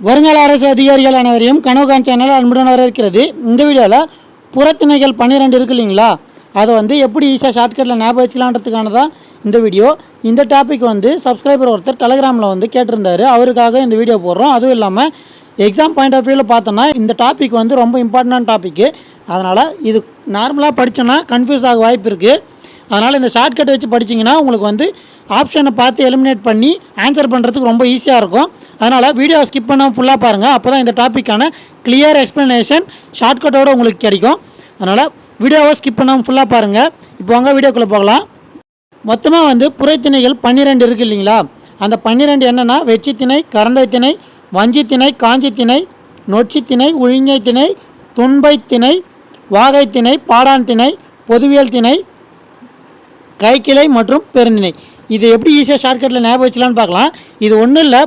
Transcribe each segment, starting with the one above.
வருங்கால அரசு அதிகாரிகள் அனைவரையும் கனவுகான் சேனல் அன்புடன் வரவேற்கிறது. இந்த வீடியோவில் புறத்திணைகள் பன்னிரெண்டு இருக்கு இல்லைங்களா? அதை வந்து எப்படி ஈஸியாக ஷார்ட்கட்டில் ஞாபகம் வச்சுக்கலான்றதுக்கான தான் இந்த வீடியோ. இந்த டாபிக் வந்து சப்ஸ்கிரைபர் ஒருத்தர் டெலகிராமில் வந்து கேட்டிருந்தாரு. அவருக்காக இந்த வீடியோ போடுறோம். அதுவும் இல்லாமல் எக்ஸாம் பாயிண்ட் ஆஃப் வியூவில் பார்த்தோன்னா இந்த டாபிக் வந்து ரொம்ப இம்பார்ட்டண்டான டாப்பிக்கு அதனால் இது நார்மலாக படித்தோன்னா கன்ஃபியூஸ் ஆக வாய்ப்பு இருக்குது அதனால் இந்த ஷார்ட்கட் வச்சு படிச்சிங்கன்னா உங்களுக்கு வந்து ஆப்ஷனை பார்த்து எலிமினேட் பண்ணி ஆன்சர் பண்ணுறதுக்கு ரொம்ப ஈஸியாக இருக்கும். அதனால் வீடியோ ஸ்கிப் பண்ணாமல் ஃபுல்லாக பாருங்கள் அப்போ தான் இந்த டாப்பிக்கான கிளியர் எக்ஸ்ப்ளனேஷன் ஷார்ட்கட்டோடு உங்களுக்கு கிடைக்கும். அதனால் வீடியோவை ஸ்கிப் பண்ணாமல் ஃபுல்லாக பாருங்கள் இப்போ வாங்க வீடியோக்குள்ளே போகலாம். மொத்தமாக வந்து புரைத்திணைகள் பன்னிரெண்டு இருக்குது இல்லைங்களா? அந்த பன்னிரெண்டு என்னென்னா வெற்றி திணை கரண்டை திணை வஞ்சி திணை காஞ்சி திணை நொச்சி திணை உழிஞை திணை துன்பை திணை வாகை திணை பாடான் திணை பொதுவியல் திணை கைக்கிளை மற்றும் பெருந்திணை இது எப்படி ஈஸியாக ஷார்ட்கட்டில் ஞாபகம் வச்சலான்னு பார்க்கலாம். இது ஒன்றும் இல்லை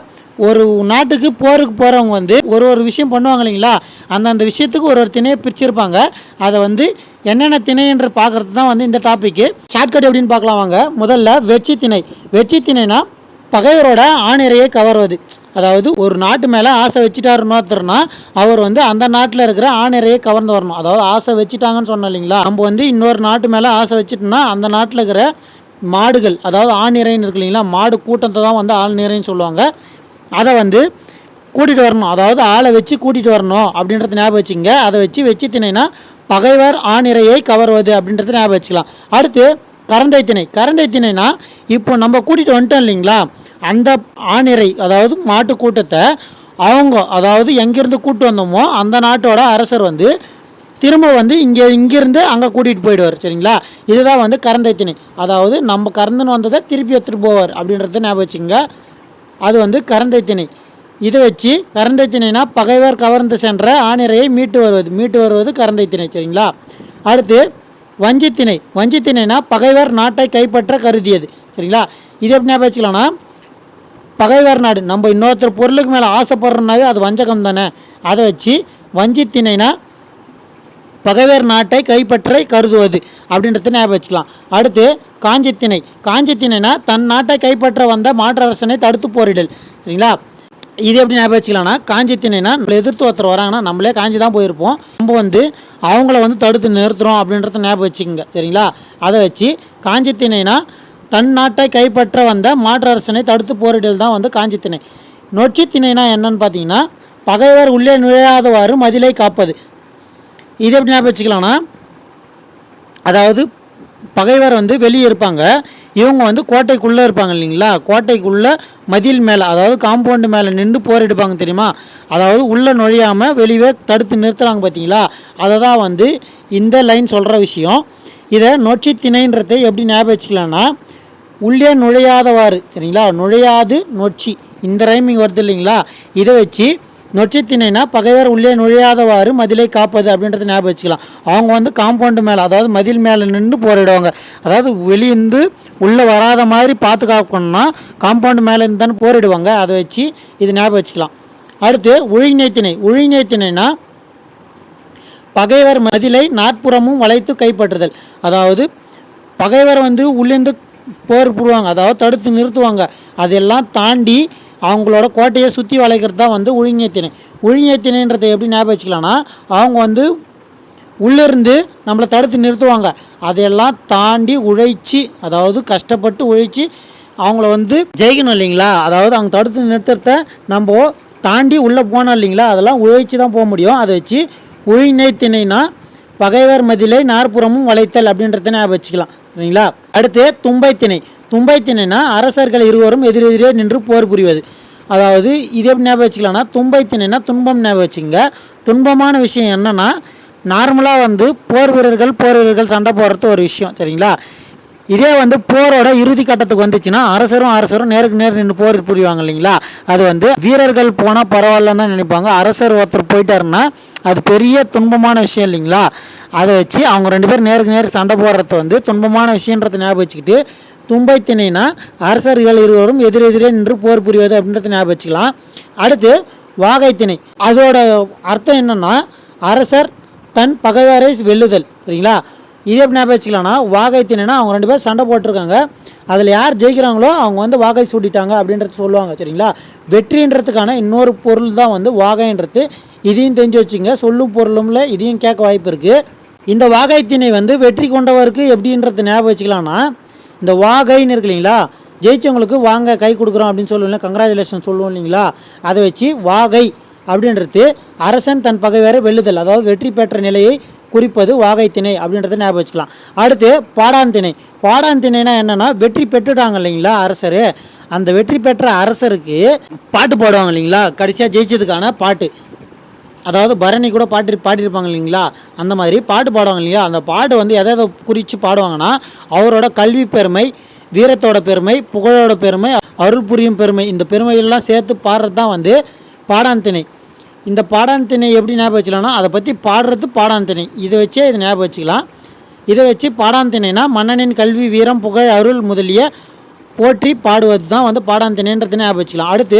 ஒரு நாட்டுக்கு போருக்கு போகிறவங்க வந்து ஒரு ஒரு விஷயம் பண்ணுவாங்க இல்லைங்களா? அந்தந்த விஷயத்துக்கு ஒரு ஒரு திணையை பிரிச்சிருப்பாங்க. அதை வந்து என்னென்ன திணைன்ற பார்க்குறது தான் வந்து இந்த டாப்பிக்கு ஷார்ட்கட் எப்படின்னு பார்க்கலாம் வாங்க. முதல்ல வெற்றி திணை வெற்றி திணைனா பகைவரோட ஆணிரையை கவர்வது. அதாவது ஒரு நாட்டு மேலே ஆசை வச்சுட்டாரு இன்னொருத்தர்னா அவர் வந்து அந்த நாட்டில் இருக்கிற ஆணையரையே கவர்ந்து வரணும். அதாவது ஆசை வச்சுட்டாங்கன்னு சொன்னோம் இல்லைங்களா? நம்ம வந்து இன்னொரு நாட்டு மேலே ஆசை வச்சுட்டோம்னா அந்த நாட்டில் இருக்கிற மாடுகள் அதாவது ஆணிரைன்னு இருக்கு இல்லைங்களா? மாடு கூட்டத்தை தான் வந்து ஆள்நிறைன்னு சொல்லுவாங்க. அதை வந்து கூட்டிகிட்டு வரணும். அதாவது ஆளை வச்சு கூட்டிகிட்டு வரணும் அப்படின்றத ஞாபகம் வச்சுங்க. அதை வச்சு வச்சு திணைனா பகைவர் ஆணிரையை கவர்வது அப்படின்றத ஞாபகம் வச்சுக்கலாம். அடுத்து கரந்தை திணை. கரந்தை திணைனா இப்போ நம்ம கூட்டிகிட்டு வந்துட்டோம் இல்லைங்களா? அந்த ஆணிரை அதாவது மாட்டு கூட்டத்தை அவங்க அதாவது எங்கேருந்து கூட்டு வந்தோமோ அந்த நாட்டோட அரசர் வந்து திரும்ப வந்து இங்கே இங்கேருந்து அங்கே கூட்டிகிட்டு போயிடுவார் சரிங்களா? இதுதான் வந்து கரந்தை திணை அதாவது நம்ம கறந்துன்னு வந்ததை திருப்பி எடுத்துகிட்டு போவார் அப்படின்றத ஞாபகம் வச்சுங்க அது வந்து கரந்தை திணை இதை வச்சு கரந்தை பகைவர் கவர்ந்து சென்ற ஆணிரையை மீட்டு வருவது மீட்டு வருவது கரந்தை திணை சரிங்களா? அடுத்து வஞ்சித்திணை. வஞ்சித்திணைனா பகைவர் நாட்டை கைப்பற்ற கருதியது சரிங்களா? இது எப்படி ஞாபகம் வச்சுக்கலாம்னா பகைவர் நாடு. நம்ம இன்னொருத்தர் பொருளுக்கு மேலே ஆசைப்படுறோம்னாவே அது வஞ்சகம் தானே? அதை வச்சு வஞ்சித்தினைனா பகைவர் நாட்டை கைப்பற்ற கருதுவது அப்படின்றத ஞாபகம் வச்சுக்கலாம். அடுத்து காஞ்சித்திணை காஞ்சித்திணைனா தன் நாட்டை கைப்பற்ற வந்த மாற்றரசனை தடுத்து போரிடல். சரிங்களா? இது எப்படி ஞாபகம் வச்சுக்கலாம்னா காஞ்சித்திணைனா நம்மளை எதிர்த்து ஒருத்தர் வராங்கன்னா நம்மளே காஞ்சி தான் போயிருப்போம். நம்ம வந்து அவங்கள வந்து தடுத்து நிறுத்துகிறோம் அப்படின்றத ஞாபகம் வச்சுக்கோங்க. சரிங்களா? அதை வச்சு காஞ்சித்திணைனா தன் நாட்டை கைப்பற்ற வந்த மாற்றரசனை தடுத்து போரிடல் தான் வந்து காஞ்சி திணை. நொச்சி திணைனா என்னன்னு பார்த்தீங்கன்னா பகைவர் உள்ளே நுழையாதவாறு மதிலை காப்பது. இது எப்படி ஞாபகம் வச்சுக்கலாம்னா அதாவது பகைவர் வந்து வெளியே இருப்பாங்க இவங்க வந்து கோட்டைக்குள்ளே இருப்பாங்க இல்லைங்களா? கோட்டைக்குள்ளே மதில் மேலே அதாவது காம்பவுண்டு மேலே நின்று போரிடுப்பாங்க தெரியுமா? அதாவது உள்ளே நுழையாமல் வெளியே தடுத்து நிறுத்துகிறாங்க பார்த்தீங்களா? அதை தான் வந்து இந்த லைன் சொல்கிற விஷயம். இதை நொச்சி திணைன்றதை எப்படி ஞாபகம் வச்சுக்கலாம்னா உள்ளே நுழையாதவாறு சரிங்களா? நுழையாது நொச்சி. இந்த ரைமிங் வருது இல்லைங்களா? இதை வச்சு நொச்சித்திணைனா பகைவர் உள்ளே நுழையாதவாறு மதிலை காப்பது அப்படின்றத ஞாபகம் வச்சுக்கலாம். அவங்க வந்து காம்பவுண்டு மேலே அதாவது மதில் மேலே நின்று போரிடுவாங்க. அதாவது வெளியிருந்து உள்ளே வராத மாதிரி பார்த்து காக்கணும்னா காம்பவுண்டு மேலே இருந்து தானே போரிடுவாங்க. அதை வச்சு இது ஞாபகம் வச்சுக்கலாம். அடுத்து உழிஞைத்திணை உழிஞைத்திணைனா பகைவர் மதிலை நாற்புறமும் வளைத்து கைப்பற்றுதல். அதாவது பகைவர் வந்து உள்ளேருந்து போர் போடுவாங்க அதாவது தடுத்து நிறுத்துவாங்க. அதெல்லாம் தாண்டி அவங்களோட கோட்டையை சுற்றி வளைக்கிறது தான் வந்து உழிஞத்திணை உழிஞத்திணைன்றதை எப்படி ஞாபகம் வச்சுக்கலாம்னா அவங்க வந்து உள்ளிருந்து நம்மளை தடுத்து நிறுத்துவாங்க. அதையெல்லாம் தாண்டி உழைச்சி அதாவது கஷ்டப்பட்டு உழைச்சி அவங்கள வந்து ஜெயிக்கணும் இல்லைங்களா? அதாவது அவங்க தடுத்து நிறுத்துறத நம்ம தாண்டி உள்ளே போனோம் இல்லைங்களா? அதெல்லாம் உழைச்சி தான் போக முடியும். அதை வச்சு உழிஞை திணைனா பகைவர் மதிலை நாற்புறமும் வளைத்தல் அப்படின்றத ஞாபகம் வச்சுக்கலாம். சரிங்களா? அடுத்து தும்பை திணை தும்பை திணைனா அரசர்கள் இருவரும் எதிரெதிரே நின்று போர் புரிவது. அதாவது இதே ஞாபகம் வச்சுக்கலாம்னா தும்பை திணைனா துன்பம் ஞாபகம் வச்சுங்க துன்பமான விஷயம் என்னன்னா நார்மலாக வந்து போர் வீரர்கள் போர் வீரர்கள் சண்டை போடுறது ஒரு விஷயம் சரிங்களா? இதே வந்து போரோட இறுதி கட்டத்துக்கு வந்துச்சுன்னா அரசரும் அரசரும் நேருக்கு நேர் நின்று போர் புரிவாங்க இல்லைங்களா? அது வந்து வீரர்கள் போனால் பரவாயில்லன்னு தான் நினைப்பாங்க. அரசர் ஒருத்தர் போயிட்டாருன்னா அது பெரிய துன்பமான விஷயம் இல்லைங்களா? அதை வச்சு அவங்க ரெண்டு பேரும் நேருக்கு நேர் சண்டை போடுறது வந்து துன்பமான விஷயன்றதை ஞாபகம் வச்சுக்கிட்டு தும்பை திணைனா அரசர்கள் இருவரும் எதிரெதிரே நின்று போர் புரிவது அப்படின்றத ஞாபகம் வச்சுக்கலாம் அடுத்து வாகை திணை. அதோட அர்த்தம் என்னன்னா அரசர் தன் பகைவரை வெல்லுதல் சரிங்களா? இதே எப்படி ஞாபகம் வச்சுக்கலாம்னா வாகை தின்னா அவங்க ரெண்டு பேரும் சண்டை போட்டிருக்காங்க. அதில் யார் ஜெயிக்கிறாங்களோ அவங்க வந்து வாகை சூட்டிட்டாங்க அப்படின்றது சொல்லுவாங்க சரிங்களா? வெற்றின்றதுக்கான இன்னொரு பொருள் தான் வந்து வாகைன்றது. இதையும் தெரிஞ்சு வச்சுங்க. சொல்லும் பொருளும்ல இதையும் கேட்க வாய்ப்பு இருக்குது இந்த வாகை திணை வந்து வெற்றி கொண்டவருக்கு எப்படின்றது ஞாபகம் வச்சுக்கலாம்னா இந்த வாகைன்னு இருக்கு இல்லைங்களா? ஜெயிச்சவங்களுக்கு வாங்க கை கொடுக்குறோம் அப்படின்னு சொல்லுவோம் கங்க்ராச்சுலேஷன் சொல்லுவோம் இல்லைங்களா? அதை வச்சு வாகை அப்படின்றது அரசன் தன் பகைவரை வெல்லுதல் அதாவது வெற்றி பெற்ற நிலையை குறிப்பது வாகை திணை அப்படின்றத ஞாபகம் வச்சுக்கலாம். அடுத்து பாடான் திணை. பாடான் திணைனா என்னன்னா வெற்றி பெற்றுட்டாங்க இல்லைங்களா அரசர். அந்த வெற்றி பெற்ற அரசருக்கு பாட்டு பாடுவாங்க இல்லைங்களா? கடைசியாக ஜெயிச்சதுக்கான பாட்டு. அதாவது பரணி கூட பாட்டு பாடியிருப்பாங்க இல்லைங்களா? அந்த மாதிரி பாட்டு பாடுவாங்க இல்லையா? அந்த பாட்டு வந்து எதை எதை குறித்து பாடுவாங்கன்னா அவரோட கல்வி பெருமை வீரத்தோட பெருமை புகழோட பெருமை அருள் புரியும் பெருமை இந்த பெருமையெல்லாம் சேர்த்து பாடுறது தான் வந்து பாடான் திணை. இந்த பாடான் திணை எப்படி ஞாபகம் வச்சுக்கலாம்னா அதை பற்றி பாடுறது பாடான் திணை இதை வச்சே இதை ஞாபகம் வச்சுக்கலாம். இதை வச்சு பாடாந்திணைனா மன்னனின் கல்வி வீரம் புகழ் அருள் முதலிய போற்றி பாடுவது தான் வந்து பாடாந்திணைன்றது ஞாபகம் வச்சுக்கலாம். அடுத்து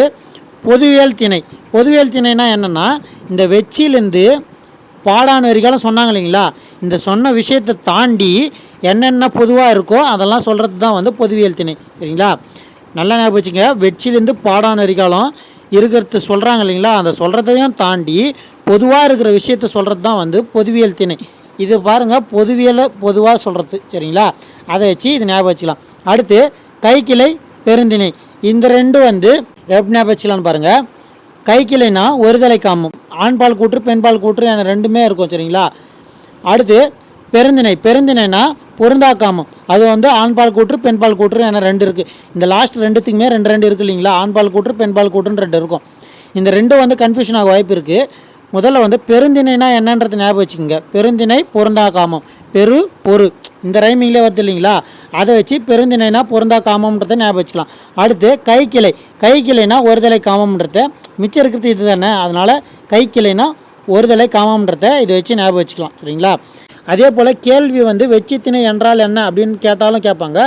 பொதுவியல் திணை. பொதுவியல் திணைனா என்னென்னா இந்த வெச்சிலேருந்து பாடான் வரிகாலம் சொன்னாங்க இல்லைங்களா? இந்த சொன்ன விஷயத்தை தாண்டி என்னென்ன பொதுவாக இருக்கோ அதெல்லாம் சொல்கிறது தான் வந்து பொதுவியல் திணை. சரிங்களா? நல்லா ஞாபகம் வச்சுங்க. வெற்றிலேருந்து பாடான் வரிகாலம் இருக்கிறது சொல்கிறாங்க இல்லைங்களா? அந்த சொல்கிறதையும் தாண்டி பொதுவாக இருக்கிற விஷயத்த சொல்கிறது தான் வந்து பொதுவியல் திணை. இது பாருங்கள் பொதுவியலை பொதுவாக சொல்கிறது சரிங்களா? அதை வச்சு இது ஞாபகம் வச்சுக்கலாம். அடுத்து கைக்கிளை பெருந்திணை. இந்த ரெண்டு வந்து எப்படி ஞாபகம் வச்சுக்கலாம்னு பாருங்கள் கைக்கிளைனா ஒருதலை காமம். ஆண்பால் கூற்று பெண்பால் கூற்று என ரெண்டுமே இருக்கும் சரிங்களா? அடுத்து பெருந்திணை பெருந்திணைனா பொருந்தா காமம் அது வந்து ஆண்பால் கூற்று பெண்பால் கூற்று என ரெண்டு இருக்குது இந்த லாஸ்ட் ரெண்டுத்துக்குமே ரெண்டு ரெண்டு இருக்குது இல்லைங்களா? ஆண்பால் கூற்று பெண்பால் கூற்றுன்னு ரெண்டு இருக்கும். இந்த ரெண்டும் வந்து கன்ஃபியூஷன் ஆக வாய்ப்பு இருக்குது முதல்ல வந்து பெருந்திணைனா என்னன்றது ஞாபகம் வச்சுக்கோங்க. பெருந்திணை பொருந்தா காமம் பெரு பொரு. இந்த ரைமிங்லேயே வருது இல்லைங்களா? அதை வச்சு பெருந்திணைனா பொருந்தா காமம்ன்றதை ஞாபகம் வச்சுக்கலாம். அடுத்து கைக்கிளை. கைக்கிளைனா ஒருதலை காமம்ன்றத. மிச்சம் இருக்கிறது இது தானே அதனால் கைக்கிளைனா ஒருதலை காமம்ன்றத இதை வச்சு ஞாபகம் வச்சுக்கலாம். சரிங்களா? அதே போல் கேள்வி வந்து வெச்சித்திணை என்றால் என்ன அப்படின்னு கேட்டாலும் கேட்பாங்க.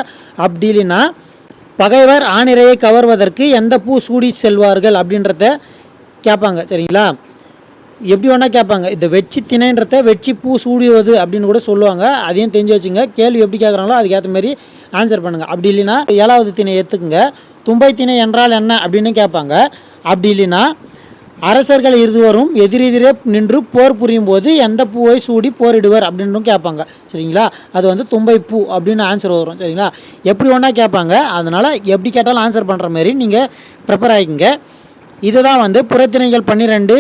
அப்படி இல்லைன்னா பகைவர் ஆணிரையை கவர்வதற்கு எந்த பூ சூடி செல்வார்கள் அப்படின்றத கேட்பாங்க சரிங்களா? எப்படி வேணால் கேட்பாங்க. இந்த வெச்சி திணைன்றத வெச்சி பூ சூடிவது அப்படின்னு கூட சொல்லுவாங்க. அதையும் தெரிஞ்சு வச்சுங்க. கேள்வி எப்படி கேட்குறாங்களோ அதுக்கேற்ற மாதிரி ஆன்சர் பண்ணுங்கள் அப்படி இல்லைன்னா ஏழாவது திணை ஏற்றுக்குங்க தும்பை திணை என்றால் என்ன அப்படின்னு கேட்பாங்க. அப்படி இல்லைன்னா அரசர்கள் இருவரும் எதிரெதிரே நின்று போர் புரியும் போது எந்த பூவை சூடி போரிடுவர் அப்படின்றும் கேட்பாங்க. சரிங்களா? அது வந்து தும்பை பூ அப்படின்னு ஆன்சர் வரும். சரிங்களா? எப்படி ஒன்றா கேட்பாங்க? அதனால் எப்படி கேட்டாலும் ஆன்சர் பண்ணுற மாதிரி நீங்கள் ப்ரிப்பேர் ஆகிக்கங்க. இதுதான் வந்து புறத்திணைகள் பன்னிரெண்டு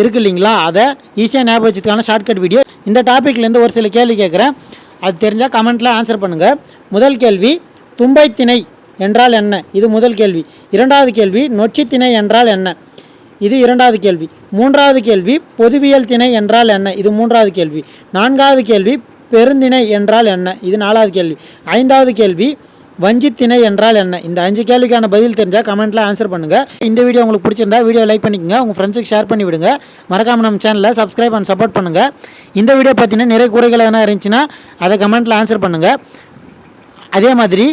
இருக்கு இல்லைங்களா? அதை ஈஸியாக ஞாபகம் வச்சதுக்கான ஷார்ட்கட் வீடியோ இந்த டாப்பிக்லேருந்து ஒரு சில கேள்வி கேட்குறேன். அது தெரிஞ்சால் கமெண்ட்டில் ஆன்சர் பண்ணுங்கள் முதல் கேள்வி தும்பை திணை என்றால் என்ன? இது முதல் கேள்வி. இரண்டாவது கேள்வி நொச்சி திணை என்றால் என்ன? இது இரண்டாவது கேள்வி. மூன்றாவது கேள்வி பொதுவியல் திணை என்றால் என்ன? இது மூன்றாவது கேள்வி. நான்காவது கேள்வி பெருந்திணை என்றால் என்ன? இது நாலாவது கேள்வி. ஐந்தாவது கேள்வி வஞ்சித்திணை என்றால் என்ன? இந்த அஞ்சு கேள்விக்கான பதில் தெரிஞ்சால் கமெண்ட்டில் ஆன்சர் பண்ணுங்கள் இந்த வீடியோ உங்களுக்கு பிடிச்சிருந்தா வீடியோ லைக் பண்ணிக்கோங்க. உங்கள் ஃப்ரெண்ட்ஸுக்கு ஷேர் பண்ணி விடுங்க. மறக்காம நம்ம சேனலில் சப்ஸ்கிரைப் அண்ட் சப்போர்ட் பண்ணுங்கள் இந்த வீடியோ பார்த்தீங்கன்னா நிறைய குறைகள் எதனா இருந்துச்சுன்னா அதை கமெண்ட்டில் ஆன்சர் பண்ணுங்கள் அதே மாதிரி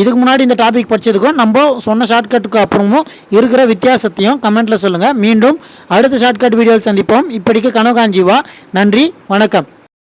இதுக்கு முன்னாடி இந்த டாபிக் படித்ததுக்கும் நம்ம சொன்ன ஷார்ட்கட்டுக்கு அப்புறமும் இருக்கிற வித்தியாசத்தையும் கமெண்ட்டில் சொல்லுங்கள் மீண்டும் அடுத்த ஷார்ட்கட் வீடியோவில் சந்திப்போம். இப்படிக்கு கனகாஞ்சிவா நன்றி வணக்கம்.